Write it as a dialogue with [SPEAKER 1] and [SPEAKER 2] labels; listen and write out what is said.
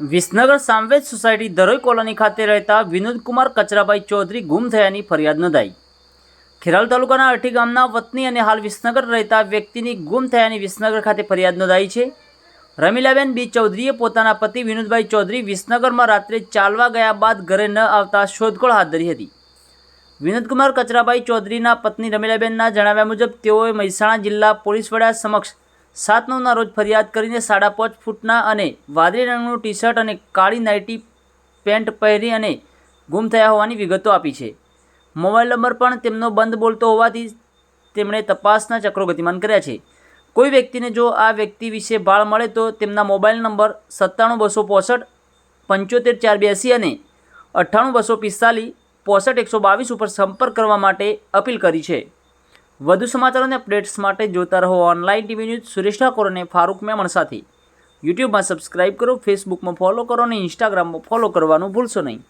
[SPEAKER 1] Visnagar Samved society દરોઈ colony ખાતે રહેતા વિનોદકુમાર કચરાભાઈ ચૌધરી ગુમ થયાની ફરિયાદ નોંધાઈ. ખેરાલ તાલુકાના અઠી ગામના વતની અને હાલ વિસનગર રહેતા વ્યક્તિની ગુમ થયાની વિસનગર ખાતે ફરિયાદ નોંધાઈ છે. રમીલાબેન બી ચૌધરીએ પોતાના પતિ વિનોદભાઈ ચૌધરી વિસનગરમાં રાત્રે ચાલવા ગયા બાદ ઘરે ન આવતા શોધખોળ હાથ ધરી હતી. વિનોદકુમાર કચરાભાઈ ચૌધરીના પત્ની રમીલાબેનના જણાવ્યા મુજબ તેઓએ મહેસાણા જિલ્લા પોલીસ વડા સમક્ષ સાત નવના રોજ ફરિયાદ કરીને સાડા પાંચ ફૂટના અને વાદળી રંગનું ટી શર્ટ અને કાળી નાઇટી પેન્ટ પહેરી અને ગુમ થયા હોવાની વિગતો આપી છે. મોબાઈલ નંબર પણ તેમનો બંધ બોલતો હોવાથી તેમણે તપાસના ચક્રો ગતિમાન કર્યા છે. કોઈ વ્યક્તિને જો આ વ્યક્તિ વિશે ભાળ મળે તો તેમના મોબાઈલ નંબર સત્તાણું બસો પોસઠ, પંચોતેર ચાર બ્યાસી અને અઠ્ઠાણું બસો પિસ્તાલીસ, પોસઠ એકસો બાવીસ ઉપર સંપર્ક કરવા માટે અપીલ કરી છે. વધુ સમાચારો અને અપડેટ્સ માટે જોતા રહો online TV news Suresh Thakor અને ફારૂક મેમણ સાથે. યુટ્યુબમાં સબસ્ક્રાઇબ કરો ફેસબુકમાં ફોલો કરો અને ઇન્સ્ટાગ્રામમાં ફોલો કરવાનું ભૂલશો નહીં.